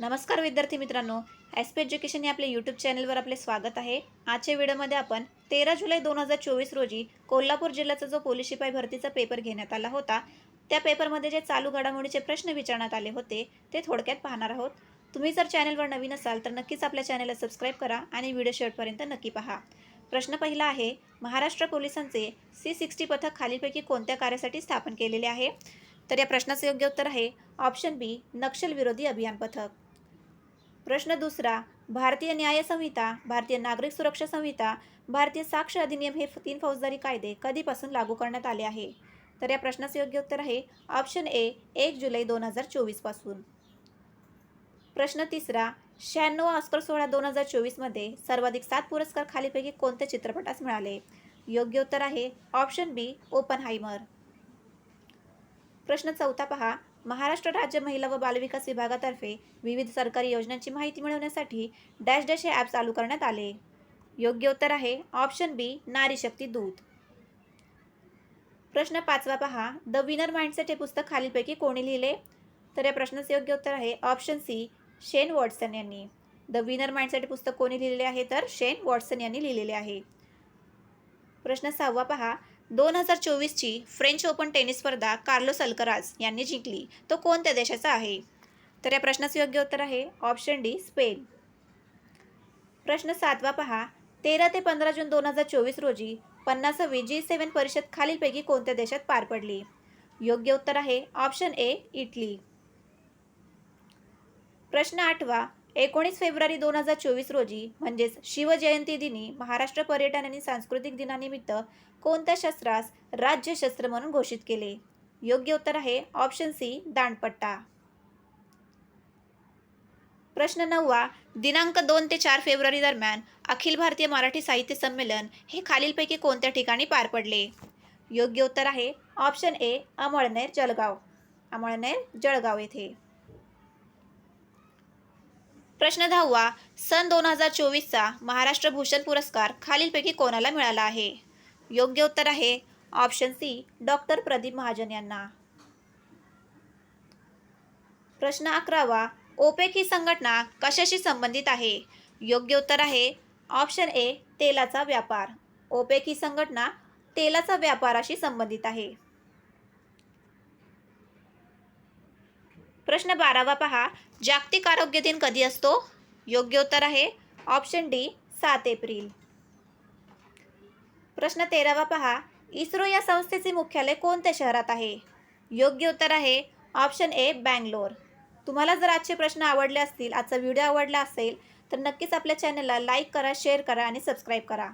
नमस्कार विद्यार्थी मित्रांनो एस पी एज्युकेशन या आपल्या यूट्यूब चॅनलवर आपले स्वागत आहे. आजच्या व्हिडिओमध्ये आपण तेरा जुलै दोन हजार चोवीस रोजी कोल्हापूर जिल्ह्याचा जो पोलीस शिपाई भरतीचा पेपर घेण्यात आला होता त्या पेपरमध्ये जे चालू घडामोडीचे प्रश्न विचारण्यात आले होते ते थोडक्यात पाहणार आहोत. तुम्ही जर चॅनलवर नवीन असाल तर नक्कीच आपल्या चॅनलला सबस्क्राईब करा आणि व्हिडिओ शेवटपर्यंत नक्की पहा. प्रश्न पहिला आहे महाराष्ट्र पोलिसांचे सी सिक्स्टी पथक खालीलपैकी कोणत्या कार्यासाठी स्थापन केलेले आहे? तर या प्रश्नाचं योग्य उत्तर आहे ऑप्शन बी नक्षलविरोधी अभियान पथक. प्रश्न दुसरा भारतीय न्याय संहिता भारतीय नागरिक सुरक्षा संहिता भारतीय साक्ष अधिनियम हे तीन फौजदारी कायदे कधीपासून लागू करण्यात आले आहे? तर या प्रश्नाचे योग्य उत्तर आहे ऑप्शन ए एक जुलै दोन हजार चोवीसपासून प्रश्न तिसरा शहाण्णव ऑस्कर सोहळा दोन हजार चोवीसमध्ये सर्वाधिक सात पुरस्कार खालीपैकी कोणत्या चित्रपटास मिळाले? योग्य उत्तर आहे ऑप्शन बी ओपन हायमर प्रश्न चौथा पहा महाराष्ट्र राज्य महिला व बालविकास विभागातर्फे विविध सरकारी योजनांची माहिती मिळवण्यासाठी डॅश डॅश हे ॲप चालू करण्यात आले. योग्य उत्तर आहे ऑप्शन बी नारी शक्ती दूत. प्रश्न पाचवा पहा. द विनर माइंडसेट हे पुस्तक खालीलपैकी कोणी लिहिले? तर या प्रश्नाचं योग्य उत्तर आहे ऑप्शन सी शेन वॉटसन यांनी. द विनर माइंडसेट हे पुस्तक कोणी लिहिलेले आहे? तर शेन वॉटसन यांनी लिहिलेले आहे. प्रश्न सहावा पहा. दोन हजार चोवीसची फ्रेंच ओपन टेनिस स्पर्धा कार्लोस अल्कराज यांनी जिंकली. तो कोणत्या देशाचा आहे? तर या प्रश्नाचं योग्य उत्तर आहे ऑप्शन डी स्पेन. प्रश्न सातवा पहा. तेरा ते पंधरा जून दोन हजार चोवीस रोजी पन्नासावी जी सेवन परिषद खालीलपैकी कोणत्या देशात पार पडली? योग्य उत्तर आहे ऑप्शन ए इटली. प्रश्न आठवा. एकोणीस फेब्रुवारी दोन हजार चोवीस रोजी म्हणजेच शिवजयंती दिनी महाराष्ट्र पर्यटन आणि सांस्कृतिक दिनानिमित्त कोणत्या शस्त्रास राज्य शस्त्र म्हणून घोषित केले? योग्य उत्तर आहे ऑप्शन सी दांडपट्टा. प्रश्न नववा दिनांक दोन ते चार फेब्रुवारी दरम्यान अखिल भारतीय मराठी साहित्य संमेलन हे खालीलपैकी कोणत्या ठिकाणी पार पडले? योग्य उत्तर आहे ऑप्शन ए अमळनेर जळगाव. अमळनेर जळगाव येथे. प्रश्न दहावा सन दोन हजार चोवीसचा महाराष्ट्र भूषण पुरस्कार खालीलपैकी कोणाला मिळाला आहे? योग्य उत्तर आहे option C doctor Pradeep Mahajan यांना. प्रश्न अकरावा ओपेक ही संघटना कशाशी संबंधित आहे? योग्य उत्तर आहे ऑप्शन ए तेलाचा व्यापार. ओपेक ही संघटना तेलाचा व्यापाराशी संबंधित आहे. प्रश्न बारावा पहा. जागतिक आरोग्य दिन कधी असतो? योग्य उत्तर आहे ऑप्शन डी सात एप्रिल. प्रश्न तेरावा पहा. इस्रो या संस्थेचे मुख्यालय कोणत्या शहरात आहे? योग्य उत्तर आहे ऑप्शन ए बँगलोर. तुम्हाला जर आजचे प्रश्न आवडले असतील आजचा व्हिडिओ आवडला असेल तर नक्कीच आपल्या चॅनलला लाईक करा शेअर करा आणि सबस्क्राईब करा.